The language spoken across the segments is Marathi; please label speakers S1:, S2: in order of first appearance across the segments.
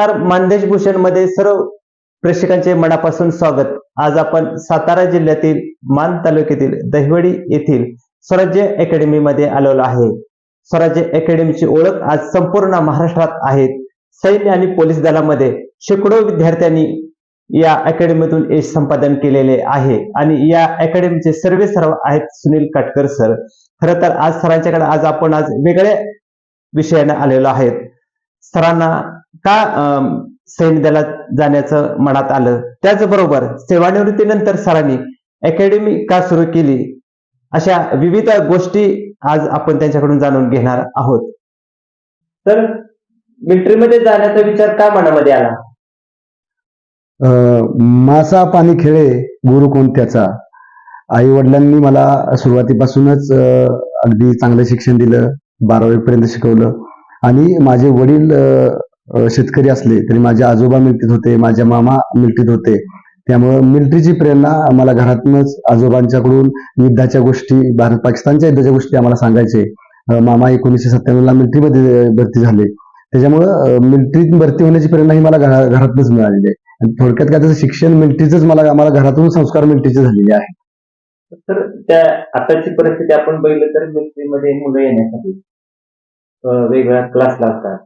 S1: नमस्कार मानदेश भूषणमध्ये सर्व प्रेक्षकांचे मनापासून स्वागत. आज आपण सातारा जिल्ह्यातील मान तालुक्यातील दहिवडी येथील स्वराज्य अकॅडमी मध्ये आलेलो आहे. स्वराज्य अकॅडमीची ओळख आज संपूर्ण महाराष्ट्रात आहे. सैन्य आणि पोलीस दलामध्ये शेकडो विद्यार्थ्यांनी या अकॅडमीतून यश संपादन केलेले आहे. आणि या अकॅडमीचे सर्वे सर्व आहेत सुनील काटकर सर. खरं तर आज सरांच्याकडे आज आपण आज वेगळ्या विषयाने आलेलो आहेत. सरांना का अं, सैन्य दलात जाण्याचं मनात आलं? त्याचबरोबर सेवानिवृत्तीनंतर सरांनी अकॅडमी का सुरू केली? अशा विविध गोष्टी आज आपण त्यांच्याकडून जाणून घेणार आहोत. तर मिलिटरीमध्ये जाण्याचा विचार का मनामध्ये आला?
S2: मासा पाणी खेळे गुरु कोणत्याचा आई वडिलांनी मला सुरुवातीपासूनच अगदी चांगलं शिक्षण दिलं बारावीपर्यंत शिकवलं. आणि माझे वडील शेतकरी असले तरी माझे आजोबा मिल्टीत होते माझ्या मामा मिल्टीत होते. त्यामुळं मिलिटरीची प्रेरणा आम्हाला घरातूनच आजोबांच्याकडून युद्धाच्या गोष्टी भारत पाकिस्तानच्या युद्धाच्या गोष्टी आम्हाला सांगायचे. मामा एकोणीसशे सत्त्याण्णवला मिलिटरीमध्ये भरती झाले. त्याच्यामुळं मिलिटरीत भरती होण्याची प्रेरणा ही मला घरातूनच मिळालेली आहे. आणि थोडक्यात काय त्याचं शिक्षण मिलिटरीच मला आम्हाला घरातून संस्कार मिलिटरीचे झालेले आहे
S1: तर त्या आताची परिस्थिती आपण बघितलं तर मिलिटरीमध्ये मुलं येण्यासाठी वेगवेगळ्या क्लास लावतात.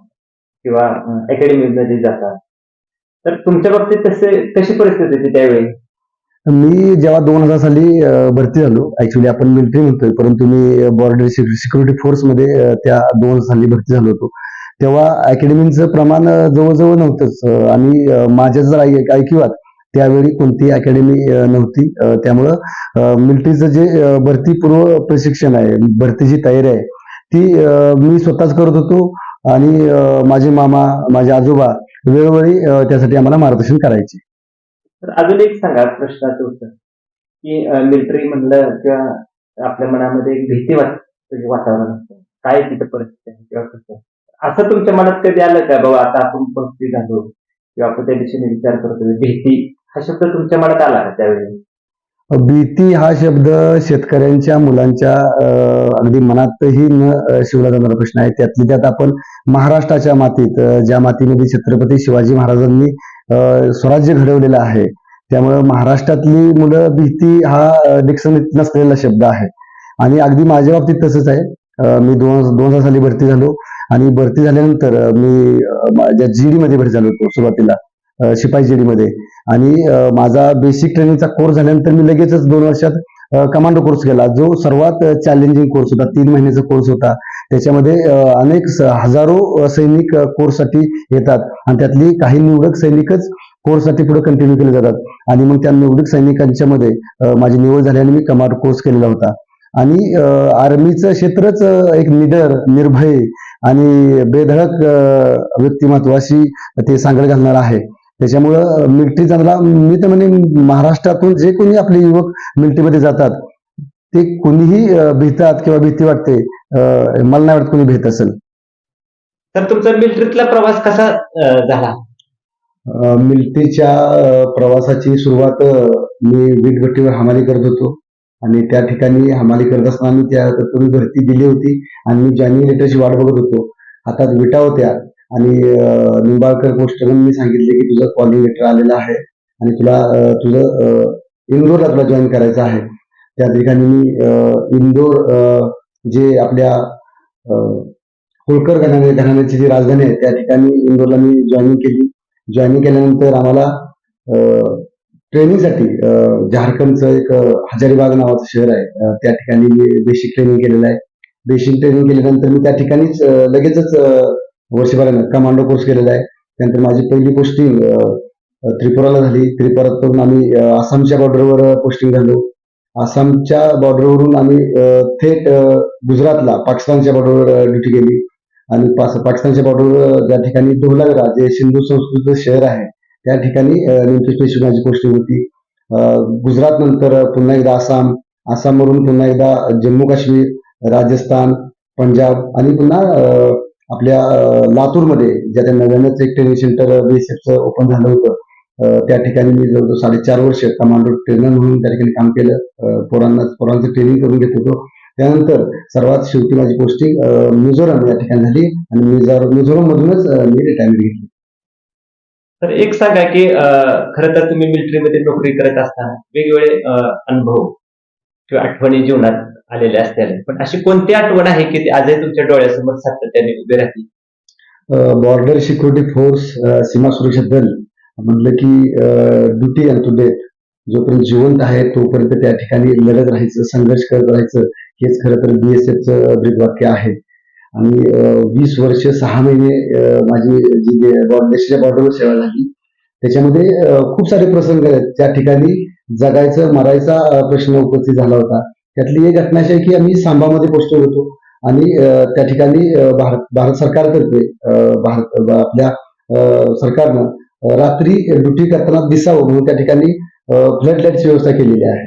S1: किंवा अकॅडमीमध्ये जातात. तर तुमच्या बाबतीत तसे कशी परिस्थिती होती त्यावेळी?
S2: मी जेव्हा दोन हजार साली भरती झालो ऍक्च्युली आपण मिलिटरी म्हणतोय परंतु मी बॉर्डर सिक्युरिटी फोर्समध्ये मध्ये त्या दोन हजार साली भरती झालो होतो. तेव्हा अकॅडमीचं प्रमाण जवळजवळ नव्हतंच. आणि माझ्या जर ऐकिवात त्यावेळी कोणती अकॅडमी नव्हती. त्यामुळं मिलिटरीचं जे भरतीपूर्व प्रशिक्षण आहे भरतीची तयारी आहे ती मी स्वतःच करत होतो. आणि माझे मामा माझे आजोबा वेळोवेळी त्यासाठी आम्हाला मार्गदर्शन करायचे.
S1: तर अजून एक सांगा प्रश्नाचं उत्तर. की मिलिटरी म्हणलं किंवा आपल्या मनामध्ये एक भीती वाटते म्हणजे वातावरण असतं. काय तिथं परिस्थिती आहे किंवा कसं असं तुमच्या मनात कधी आलं का बाबा आता आपण पक्षी झालो किंवा आपण त्या दिशेने विचार करतो भीती हा शब्द तुमच्या मनात आला का त्यावेळी?
S2: भीती हा शब्द शेतकऱ्यांच्या मुलांच्या अं, अगदी मनातही न शिवला जाणारा प्रश्न आहे. त्यातली त्यात आपण महाराष्ट्राच्या मातीत ज्या मातीमध्ये छत्रपती शिवाजी महाराजांनी स्वराज्य घडवलेलं आहे त्यामुळे महाराष्ट्रातली मुलं भीती हा अं, डिक्शनरीत नसलेला शब्द आहे. आणि अगदी माझ्या बाबतीत तसंच आहे. मी दोन दोन हजार साली भरती झालो आणि भरती झाल्यानंतर मी माझ्या जीडी मध्ये भरती झालो होतो सुरुवातीला. शिपाईजेरीमध्ये शिपाई आणि माझा बेसिक ट्रेनिंगचा कोर्स झाल्यानंतर मी लगेचच दोन वर्षात कमांडो कोर्स केला. जो सर्वात चॅलेंजिंग कोर्स होता तीन महिन्याचा कोर्स होता. त्याच्यामध्ये अनेक हजारो सैनिक कोर्ससाठी येतात. आणि त्यातली काही निवडक सैनिकच कोर्ससाठी पुढे कंटिन्यू केले जातात. आणि मग त्या निवडक सैनिकांच्या मध्ये माझी निवड झाल्याने मी कमांडो कोर्स केलेला होता. आणि आर्मीचं क्षेत्रच एक निडर निर्भय आणि बेधडक व्यक्तिमत्वाशी ते सांगड घालणार आहे. त्याच्यामुळं मिलिटरी चांगला मी तर म्हणे महाराष्ट्रातून जे कोणी आपले युवक मिलिटरीमध्ये जातात ते कोणीही भीतात किंवा भीती वाटते मला नाही वाटत कोणी भीत असेल.
S1: तर तुमचा मिलिटरीतला प्रवास कसा झाला?
S2: मिलिटरीच्या प्रवासाची सुरुवात मी वीटभट्टीवर हमाली करत होतो. आणि त्या ठिकाणी हमाली करत असताना मी त्या तुम्ही भरती दिली होती. आणि मी जॉईनिंग लेटरची वाट बघत होतो. हातात विटा होत्या. आणि निंबाळकर पोस्टमन मी सांगितले की तुझं कॉलिंग लेटर आलेलं आहे आणि तुला तुझं इंदोरला तुला जॉईन करायचं आहे. त्या ठिकाणी मी अं, इंदोर जे आपल्या होळकर घराणे घराण्याची जी राजधानी आहे त्या ठिकाणी इंदोरला मी जॉईनिंग केली. जॉईनिंग केल्यानंतर आम्हाला ट्रेनिंगसाठी झारखंडचं एक हजारीबाग नावाचं शहर आहे. त्या ठिकाणी मी बेसिक ट्रेनिंग केलेलं आहे. बेसिक ट्रेनिंग केल्यानंतर मी त्या ठिकाणीच लगेचच वर्षभरानं कमांडो कोर्स केलेला आहे. त्यानंतर माझी पहिली पोस्टिंग त्रिपुराला झाली. त्रिपुरात करून आम्ही आसामच्या बॉर्डरवर पोस्टिंग झालो. आसामच्या बॉर्डरवरून आम्ही थेट गुजरातला पाकिस्तानच्या बॉर्डरवर ड्युटी केली. आणि पाकिस्तानच्या बॉर्डरवर ज्या ठिकाणी डोलागरा जे सिंधू संस्कृत शहर आहे त्या ठिकाणी नेमकी स्पेशल माझी पोस्टिंग होती. गुजरात नंतर पुन्हा एकदा आसाम. आसामवरून पुन्हा एकदा जम्मू काश्मीर राजस्थान पंजाब आणि पुन्हा आपल्या लातूरमध्ये ज्या त्या नव्यानंच एक ट्रेनिंग सेंटर बीएसएफचं ओपन झालं होतं त्या ठिकाणी मी जवळजवळ साडेचार वर्ष कमांडो ट्रेनर म्हणून त्या ठिकाणी काम केलं पोरांना पोरांचं ट्रेनिंग करून घेत होतो. त्यानंतर सर्वात शेवटी माझी पोस्टिंग मिझोरम या ठिकाणी झाली आणि मिझोरम मिझोरम मधूनच मी रिटायरमेंट घेतली.
S1: तर एक सांगा की खरं तर तुम्ही मिलिटरीमध्ये नोकरी करत असताना वेगवेगळे अनुभव किंवा आठवणी जीवनात आलेले असते पण अशी कोणती आठवण आहे की ती आजही तुमच्या डोळ्यासमोर सातत्याने उभी राहते?
S2: बॉर्डर सिक्युरिटी फोर्स सीमा सुरक्षा दल म्हटलं की ड्युटी अँड टू डेथ जोपर्यंत जिवंत आहे तोपर्यंत त्या ठिकाणी लढत राहायचं संघर्ष करत राहायचं हेच खरं तर बीएसएफचं ब्रीदवाक्य आहे. आणि वीस वर्ष सहा महिने माझी जी देशाच्या बॉर्डरवर सेवा झाली. त्याच्यामध्ये खूप सारे प्रसंग आहेत. त्या ठिकाणी जगायचं मरायचा प्रश्न उपस्थित झाला होता. त्यातली एक घटना अशी आहे की आम्ही सांबामध्ये पोस्टवर होतो. आणि त्या ठिकाणी भारत भारत सरकारतर्फे भारत आपल्या सरकारनं रात्री ड्युटी करताना दिसावं म्हणून त्या ठिकाणी फ्लड लाईटची व्यवस्था केलेली आहे.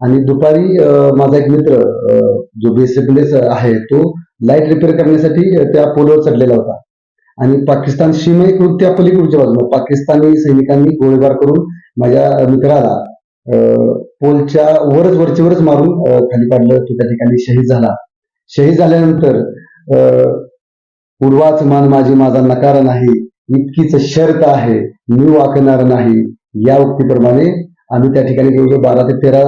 S2: आणि दुपारी माझा एक मित्र जो बेसिकलेस आहे तो लाइट रिपेअर करण्यासाठी त्या पोलवर चढलेला होता. आणि पाकिस्तान सीमेकडून त्या पलीकडच्या बाजूला पाकिस्तानी सैनिकांनी गोळीबार करून माझ्या मित्राला पोलच्या वरच वरचीवरच मारून खाली पाडलं. तो त्या ठिकाणी शहीद झाला. शहीद झाल्यानंतर अं, पूर्वाच मान माझी माझा नकार नाही. इतकीच शर्त आहे. मी वाकणार नाही. या उक्तीप्रमाणे आम्ही त्या ठिकाणी जवळजवळ बारा ते तेरा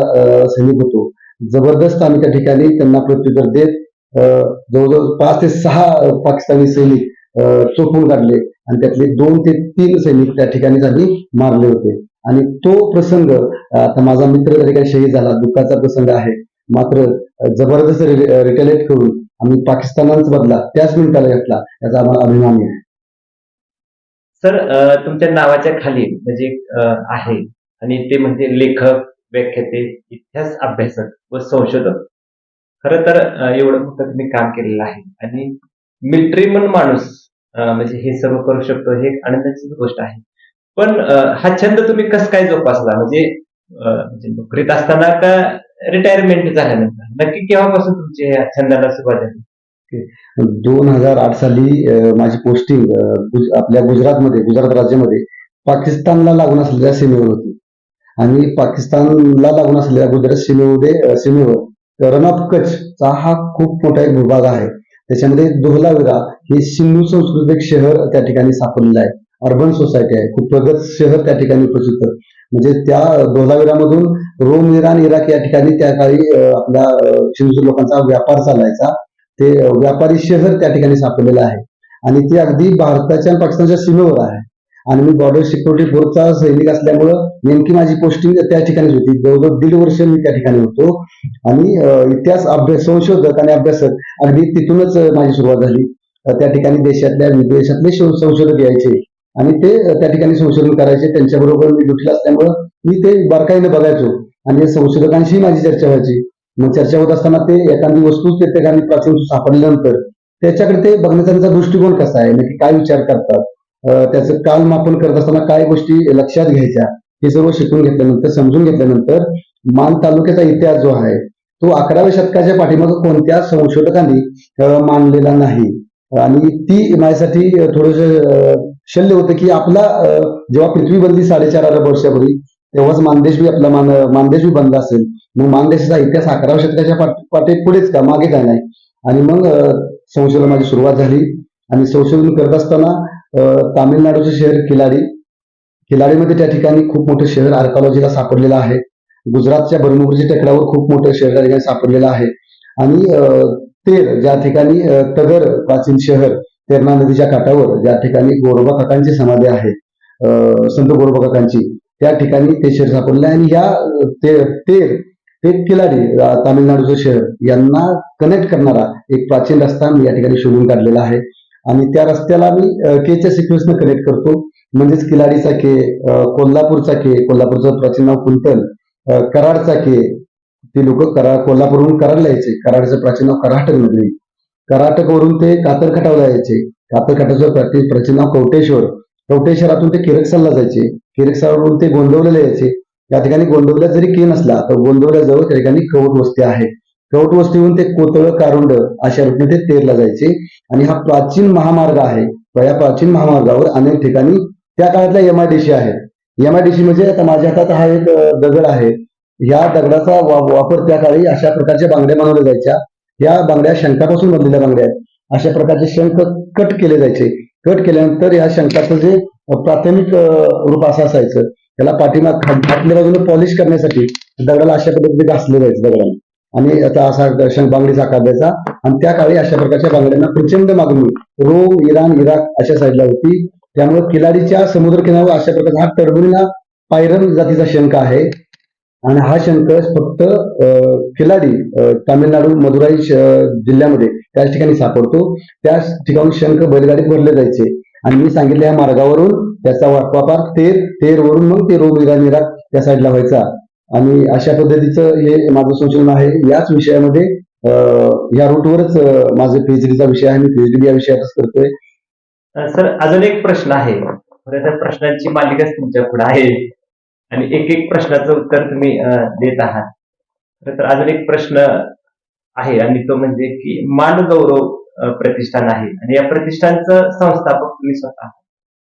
S2: सैनिक होतो. जबरदस्त आम्ही त्या ठिकाणी त्यांना प्रत्युत्तर देत अं, जवळजवळ पाच ते सहा पाकिस्तानी सैनिक चोपून काढले. आणि त्यातले दोन ते तीन सैनिक त्या ठिकाणीच आम्ही मारले होते. आणि तो प्रसंग आता माझा मित्र तरी काही शहीद झाला दुःखाचा प्रसंग आहे मात्र जबरदस्त रिटेलेट करून आम्ही पाकिस्तानाच बदला त्याच मिनिटाला घेतला याचा आम्हाला अभिमान आहे.
S1: सर तुमच्या नावाच्या खाली म्हणजे आहे आणि ते म्हणजे लेखक व्याख्याते इतिहास अभ्यासक व संशोधक. खर तर एवढं मोठं तुम्ही काम केलेलं आहे. आणि मिलिटरी माणूस म्हणजे हे सर्व करू शकतो हे एक आनंदाची गोष्ट आहे. पण हा छंद तुम्ही कस काय जोपासला? म्हणजे, म्हणजे नोकरीत असताना का रिटायरमेंट झाल्यानंतर? नक्की केव्हापासून तुमचे छंदाला सुरुवात झाली?
S2: दोन हजार आठ साली माझी पोस्टिंग गुज- आपल्या गुजरातमध्ये गुजरात राज्यामध्ये पाकिस्तानला लागून असलेल्या सीमेवर होती. आणि पाकिस्तानला लागून असलेल्या गुजरात सीमेमध्ये सीमेवर रन ऑफ कच्छचा हा खूप मोठा एक भूभाग आहे. त्याच्यामध्ये धोलाविरा हे सिंधू संस्कृत एक शहर त्या ठिकाणी सापडलेलं आहे. अर्बन सोसायटी आहे. खूप प्रगत शहर त्या ठिकाणी उपस्थित म्हणजे त्या धोलाविरामधून रोम इराण इराक या ठिकाणी त्या काळी आपल्या शिंदूर लोकांचा व्यापार चालायचा. ते व्यापारी शहर त्या ठिकाणी सापडलेलं आहे. आणि ते अगदी भारताच्या आणि पाकिस्तानच्या सीमेवर आहे. आणि मी बॉर्डर सिक्युरिटी फोर्सचा सैनिक असल्यामुळं नेमकी माझी पोस्टिंग त्या ठिकाणीच होती. जवळजवळ दीड वर्ष मी त्या ठिकाणी होतो. आणि इतिहास अभ्यास संशोधक आणि अभ्यासक अगदी तिथूनच माझी सुरुवात झाली. त्या ठिकाणी देशातल्या विदेशातले शो- संशोधक यायचे. आणि ते त्या ठिकाणी संशोधन करायचे त्यांच्याबरोबर मी ड्युटीला असल्यामुळं मी ते बारकाईने बघायचो. आणि संशोधकांशी माझी चर्चा व्हायची. मग चर्चा होत असताना ते एखादी वस्तू ते ठिकाणी प्राचीन सापडल्यानंतर त्याच्याकडे ते बघण्याचा त्यांचा दृष्टिकोन कसा आहे नक्की काय विचार करतात अं, त्याचं कालमापन करत असताना काय गोष्टी लक्षात घ्यायच्या हे सर्व शिकून घेतल्यानंतर समजून घेतल्यानंतर मान तालुक्याचा इतिहास जो आहे तो अकराव्या शतकाच्या पाठीमागे कोणत्या संशोधकांनी मानलेला नाही. आणि ती माझ्यासाठी थोडस शल्य होतं की आपला जेव्हा पृथ्वी बनली साडेचार अरब वर्षापूर्वी तेव्हाच मानदेश बी आपला मान मानदेश बी बनला असेल. मग मानदेशाचा इतिहास अकराव्या शतकाच्या पाठे पाठी पुढेच का? मागे काय नाही. आणि मग संशोधनाची संशोधन माझी सुरुवात झाली. आणि संशोधन करत असताना अं, तामिळनाडूचं शहर किलाडी किलाडीमध्ये त्या ठिकाणी खूप मोठं शहर आर्कॉलॉजीला सापडलेलं आहे. गुजरातच्या बरमुगरी टेकडावर खूप मोठं शहर त्या ठिकाणी सापडलेलं आहे. आणि अं, तेर ज्या ठिकाणी तगर प्राचीन शहर तेरणा नदीच्या काठावर ज्या ठिकाणी गोरोबा काकांची समाधी आहे अं, संत गोरोबा काकांची त्या ठिकाणी ते शहर सापडले आणि या ते तेर ते किलाडी तामिळनाडूचं शहर यांना कनेक्ट करणारा एक प्राचीन रस्ता मी या ठिकाणी शोधून काढलेला आहे. आणि त्या रस्त्याला मी केच्या सिक्वेन्सनं कनेक्ट करतो. म्हणजेच किलाडीचा के कोल्हापूरचा के कोल्हापूरचं प्राचीन नाव कुंतल कराडचा के ते लोक करा कोल्हापूरहून कराडला यायचे. कराडचं प्राचीन नाव कराटक नगरी कराटकवरून ते कातरखटावला यायचे कातरखटाचं प्राचीन प्राचीन नाव कवटेश्वर. कवटेश्वरातून ते किरकसालला जायचे. किरकसालवरून ते गोंदवलेला यायचे. या ठिकाणी गोंदवल्यात जरी के नसला तर गोंदवल्याजवळ त्या ठिकाणी कवट वस्ती आहे. कवट वस्तीहून ते कोतळ कारुंड अशा रूपने ते तेरला जायचे. आणि हा प्राचीन महामार्ग आहे. या प्राचीन महामार्गावर अनेक ठिकाणी त्या काळातल्या एमआयडीसी आहेत एमआयडीसी म्हणजे आता माझ्या हातात हा एक दगड आहे. या दगडाचा वा- वापर त्या काळी अशा प्रकारच्या बांगड्या बनवल्या जायच्या. या बांगड्या शंखापासून बनलेल्या बांगड्या आहेत. अशा प्रकारचे शंख कट केले जायचे. कट केल्यानंतर या शंकाचं जे प्राथमिक रूप असं असायचं त्याला पाठीमा खाट- खाटल्या बाजूने पॉलिश करण्यासाठी दगडाला अशा पद्धतीने घासले जायचं दगडाला. आणि आता असा शंख बांगडीचा आकार द्यायचा. आणि त्या काळी अशा प्रकारच्या बांगड्यांना प्रचंड मागणी रोम इराण इराक अशा साईडला होती. त्यामुळे किलाडीच्या समुद्र किनाऱ्यावर अशा प्रकारचा हा टर्बुलिना पायरन जातीचा शंख आहे. आणि हा शंख फक्त किलाडी खिलाडी तामिळनाडू मदुराई जिल्ह्यामध्ये त्याच ठिकाणी सापडतो. त्या ठिकाणी शंख बैलगाडीत भरले जायचे. आणि मी सांगितल्या या मार्गावरून त्याचा वा- वापर तेर तेरवरून मग ते रोग निरा त्या साईडला व्हायचा. आणि अशा पद्धतीचं हे माझं संशोधन आहे. याच विषयामध्ये या रूटवरच अ, माझं पीएचडीचा विषय आहे. मी पीएचडी या विषयातच करतोय.
S1: सर अजून एक प्रश्न आहे. खरं तर प्रश्नांची मालिकाच तुमच्यापुढे आहे. आणि एक एक प्रश्नाचं उत्तर तुम्ही देत आहात. खर तर अजून एक प्रश्न आहे आणि तो म्हणजे की मानगौरव प्रतिष्ठान आहे आणि या प्रतिष्ठानचं संस्थापक तुम्ही स्वतः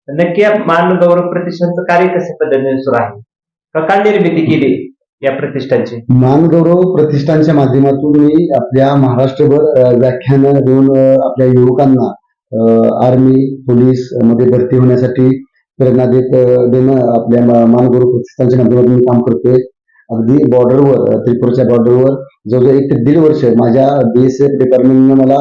S1: नक्की या मानगौरव प्रतिष्ठानचं कार्य कशा पद्धतीने सुरू आहे? का निर्मिती केली या प्रतिष्ठानची?
S2: मानगौरव प्रतिष्ठानच्या माध्यमातून मी आपल्या महाराष्ट्रभर व्याख्यान देऊन आपल्या युवकांना आर्मी पोलीसमध्ये भरती होण्यासाठी प्रेरणा देत देणं आपल्या मानगुरु प्रतिष्ठानच्या माध्यमातून मी काम करतोय. अगदी बॉर्डरवर त्रिपुराच्या बॉर्डरवर जवळजवळ एक ते दीड वर्ष माझ्या बीएसएफ डिपार्टमेंटने मला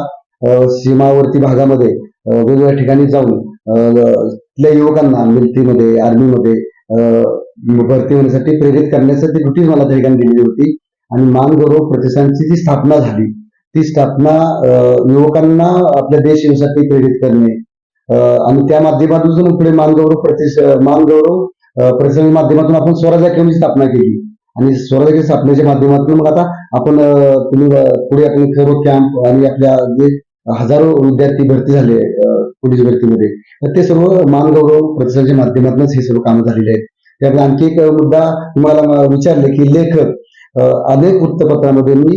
S2: सीमावर्ती भागामध्ये वेगवेगळ्या ठिकाणी जाऊन तिथल्या युवकांना मिलिटरीमध्ये आर्मीमध्ये भरती होण्यासाठी प्रेरित करण्यासाठी ड्युटीज मला त्या ठिकाणी दिलेली होती. आणि मानगौरव प्रतिष्ठानची जी स्थापना झाली ती स्थापना युवकांना आपल्या देश सेवेसाठी प्रेरित करणे आणि त्या माध्यमातून पुढे मानगौरव प्रतिष मानगौरव अ, माध्यमातून आपण स्वराज अकॅडमीची स्थापना केली. आणि स्वराज अकॅडमी स्थापनेच्या माध्यमातून मग आता आपण तुम्ही पुढे आपण खरो कॅम्प आणि आपल्या जे हजारो विद्यार्थी भरती झाले पोलीस भरतीमध्ये तर ते सर्व मानगौरव प्रतिष्ठानच्या माध्यमातूनच हे सर्व कामं झालेले आहेत. त्यामुळे आणखी एक मुद्दा तुम्हाला विचारले की लेखक अनेक वृत्तपत्रामध्ये मी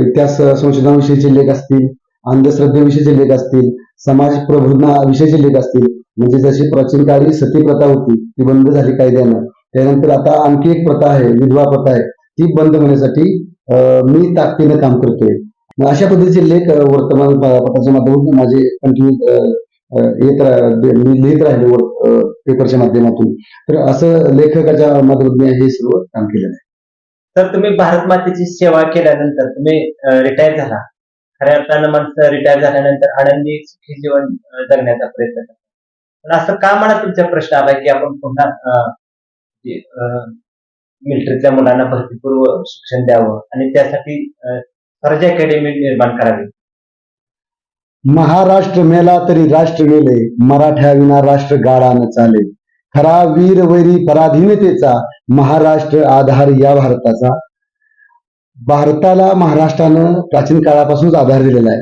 S2: इतिहास संशोधनाविषयीचे लेख असतील अंधश्रद्धेविषयीचे लेख असतील समाज प्रबोधनाविषयीचे लेख असतील म्हणजे जशी प्राचीन काळी सती प्रथा होती ती बंद झाली कायद्यानं. त्यानंतर आता आणखी एक प्रथा आहे विधवा प्रथा आहे ती बंद होण्यासाठी मी ताकदीनं काम करतोय. अशा पद्धतीचे लेख वर्तमानपत्राच्या वर्तमान पत्राच्या माध्यमातून माझे कंटिन्यू येत मी लिहित राहिले पेपरच्या माध्यमातून. तर असं लेखकाच्या माध्यमातून हे सर्व काम केलेलं आहे.
S1: तर तुम्ही भारत मातेची सेवा केल्यानंतर तुम्ही रिटायर झाला. खऱ्या अर्थानं माणसं रिटायर झाल्यानंतर आनंदी सुखी जीवन जगण्याचा प्रयत्न करतात. पण असं का म्हणा तुमचा प्रश्न आला की आपण पुन्हा मिलिटरीतल्या मुलांना भरतीपूर्व शिक्षण द्यावं आणि त्यासाठी फर्ज अकॅडमी निर्माण करावी?
S2: महाराष्ट्र मेला तरी राष्ट्र मेले मराठ्या विना राष्ट्र गाडा न चाले. खरा वीर वैरी पराधीनतेचा महाराष्ट्र आधार या भारताचा. भारताला महाराष्ट्रानं प्राचीन काळापासूनच आधार दिलेला आहे.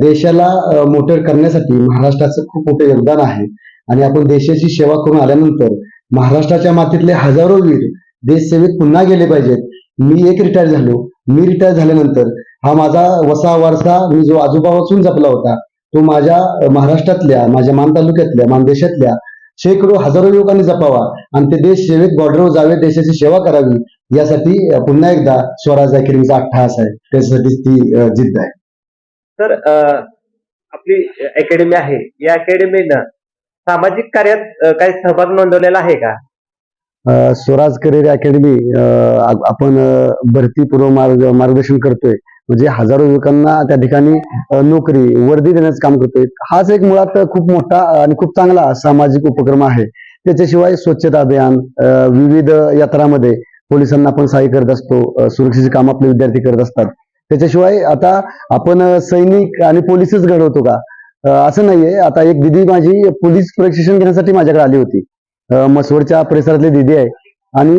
S2: देशाला मोटर मोठं करण्यासाठी महाराष्ट्राचं खूप मोठं योगदान आहे. आणि आपण देशाची सेवा करून आल्यानंतर महाराष्ट्राच्या मातीतले हजारो वीर देश सेवेत पुन्हा गेले पाहिजेत. मी एक रिटायर झालो. मी रिटायर झाल्यानंतर हा माझा वसा वारसा मी जो आजोबापासून जपला होता तो माझ्या महाराष्ट्रातल्या माझ्या मान तालुक्यातल्या मानदेशातल्या शेकडो हजारो युवकांनी जपावा आणि ते देश सेवेत बॉर्डरवर जावे देशाची सेवा करावी यासाठी पुन्हा एकदा स्वराज अकॅडमीचा अट्टहास आहे. त्याच्यासाठी ती जिद्द आहे.
S1: तर आपली अकॅडमी आहे. या अकॅडमीनं सामाजिक कार्यात काही सहभाग नोंदवलेला आहे का?
S2: स्वराज करिअर अकॅडमी आपण अ, भरतीपूर्व मार्ग मार्गदर्शन करतोय. म्हणजे हजारो युवकांना त्या ठिकाणी नोकरी वर्दी देण्याचं काम करतोय. हाच एक मुळात खूप मोठा आणि खूप चांगला सामाजिक उपक्रम आहे. त्याच्याशिवाय स्वच्छता अभियान विविध यात्रामध्ये पोलिसांना आपण सहाय्य करत असतो सुरक्षेचे काम आपले विद्यार्थी करत असतात. त्याच्याशिवाय आता आपण सैनिक आणि पोलीसच घडवतो का? असं नाहीये. आता एक दिदी माझी पोलीस प्रशिक्षण घेण्यासाठी माझ्याकडे आली होती. मसवडच्या परिसरातली दिदी आहे. आणि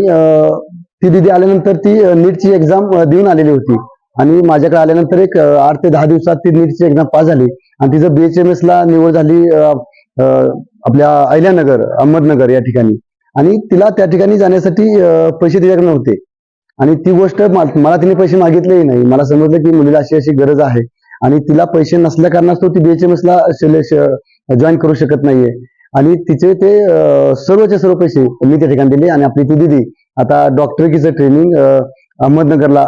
S2: ती दिदी आल्यानंतर ती नीटची एक्झाम देऊन आलेली होती. आणि माझ्याकडे आल्यानंतर एक आठ ते दहा दिवसात ती नीटची एक्झाम पास झाली. आणि तिचं बीएचएमएस ला निवड झाली आपल्या अहिल्यानगर अहमदनगर या ठिकाणी. आणि तिला त्या ठिकाणी जाण्यासाठी पैसे तिच्याकडे नव्हते. आणि ती गोष्ट मला तिने पैसे मागितलेही नाही. मला समजलं की मुलीला अशी अशी गरज आहे. आणि तिला पैसे नसल्या कारणास्तव ती बीएचएमएस ला जॉईन करू शकत नाहीये. आणि तिचे ते सर्वचे सर्व पैसे मी त्या ठिकाणी दिले आणि आपली ती दिदी आता डॉक्टरकीचं ट्रेनिंग अहमदनगरला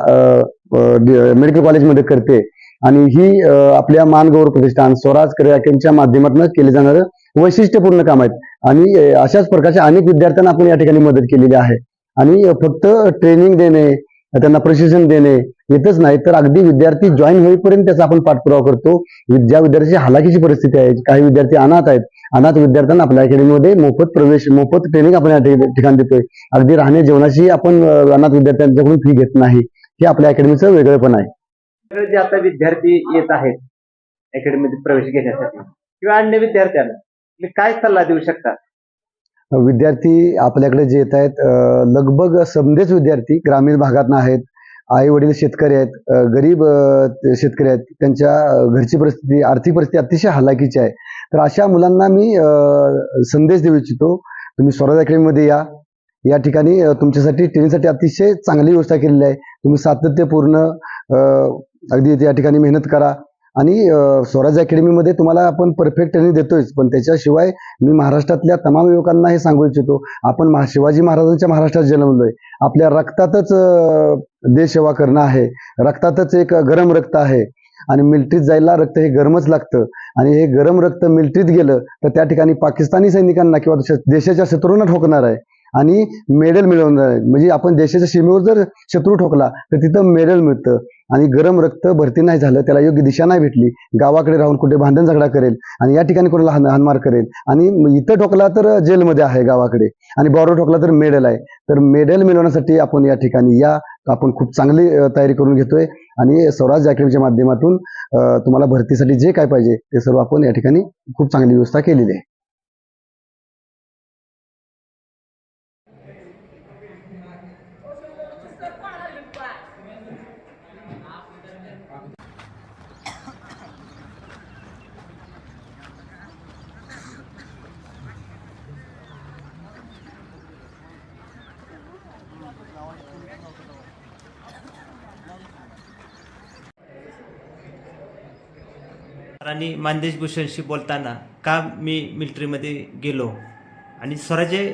S2: मेडिकल कॉलेजमध्ये करते. आणि ही आपल्या मानगौर प्रतिष्ठान स्वराज करिअर माध्यमातून केले जाणारं वैशिष्ट्यपूर्ण काम आहेत. आणि अशाच प्रकारच्या अनेक विद्यार्थ्यांना आपण या ठिकाणी मदत केलेली आहे. आणि फक्त ट्रेनिंग देणे त्यांना प्रशिक्षण देणे येतच नाही तर अगदी विद्यार्थी जॉईन होईपर्यंत त्याचा आपण पाठपुरावा करतो. ज्या विद्यार्थ्याची हालाकीची परिस्थिती आहे काही विद्यार्थी अनाथ आहेत अनाथ विद्यार्थ्यांना आपल्या अकॅडमीमध्ये मोफत प्रवेश मोफत ट्रेनिंग आपण या ठिकाणी देतोय. अगदी राहण्या जेवणाची आपण अनाथ विद्यार्थ्यांच्याकडून फी घेत नाही. हे आपल्या अकॅडमीचं वेगळेपण आहे.
S1: जे आता विद्यार्थी येत आहेत अकॅडमीमध्ये प्रवेश घेण्यासाठी किंवा अन्य विद्यार्थ्यांना काय सल्ला देऊ शकता?
S2: विद्यार्थी आपल्याकडे जे येत आहेत लगभग समजेच विद्यार्थी ग्रामीण भागातनं आहेत आई वडील शेतकरी आहेत गरीब शेतकरी आहेत त्यांच्या घरची परिस्थिती आर्थिक परिस्थिती अतिशय हालाकीची आहे. तर अशा मुलांना मी संदेश देऊ इच्छितो तुम्ही स्वराज अकॅडमीमध्ये या. या ठिकाणी तुमच्यासाठी ट्रेनिंगसाठी अतिशय चांगली व्यवस्था केलेली आहे. तुम्ही सातत्यपूर्ण अगदी या ठिकाणी मेहनत करा. आणि स्वराज अकॅडमीमध्ये तुम्हाला आपण परफेक्ट ट्रेनिंग देतोयच. पण त्याच्याशिवाय मी महाराष्ट्रातल्या तमाम युवकांना हे सांगू इच्छितो. आपण शिवाजी महाराजांच्या महाराष्ट्रात जन्मलोय. आपल्या रक्तातच देशसेवा देश सेवा करणं आहे. रक्तातच एक गरम रक्त आहे. आणि मिलिटरीत जायला रक्त हे गरमच लागतं. आणि हे गरम रक्त मिलिटरीत गेलं तर त्या ठिकाणी पाकिस्तानी सैनिकांना किंवा देशाच्या शत्रूंना ठोकणार आहे. आणि मेडल मिळवणार म्हणजे आपण देशाच्या सीमेवर जर शत्रू ठोकला तर तिथं मेडल मिळतं. आणि गरम रक्त भरती नाही झालं त्याला योग्य दिशा नाही भेटली. गावाकडे राहून कुठे भांडण झगडा करेल आणि या ठिकाणी कोणाला हान हानमार करेल. आणि इथं ठोकला तर जेलमध्ये आहे गावाकडे. आणि बॉर्डर ठोकला तर मेडल आहे. तर मेडल मिळवण्यासाठी आपण या ठिकाणी या आपण खूप चांगली तयारी करून घेतोय. आणि स्वराज अकॅडमीच्या माध्यमातून तुम्हाला भरतीसाठी जे काय पाहिजे ते सर्व आपण या ठिकाणी खूप चांगली व्यवस्था केलेली आहे.
S1: आणि मानदेश भूषणशी बोलताना का मी मिलिटरीमध्ये गेलो? आणि स्वराज्य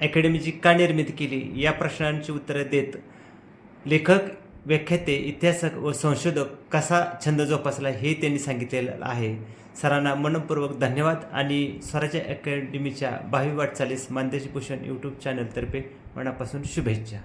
S1: अकॅडमीची का निर्मिती केली? या प्रश्नांची उत्तरं देत लेखक व्याख्याते इतिहासक व संशोधक कसा छंद जोपासला हे त्यांनी सांगितलेलं आहे. सरांना मनपूर्वक धन्यवाद आणि स्वराज्य अकॅडमीच्या भावी वाटचालीस मानदेश भूषण यूट्यूब चॅनलतर्फे मनापासून शुभेच्छा.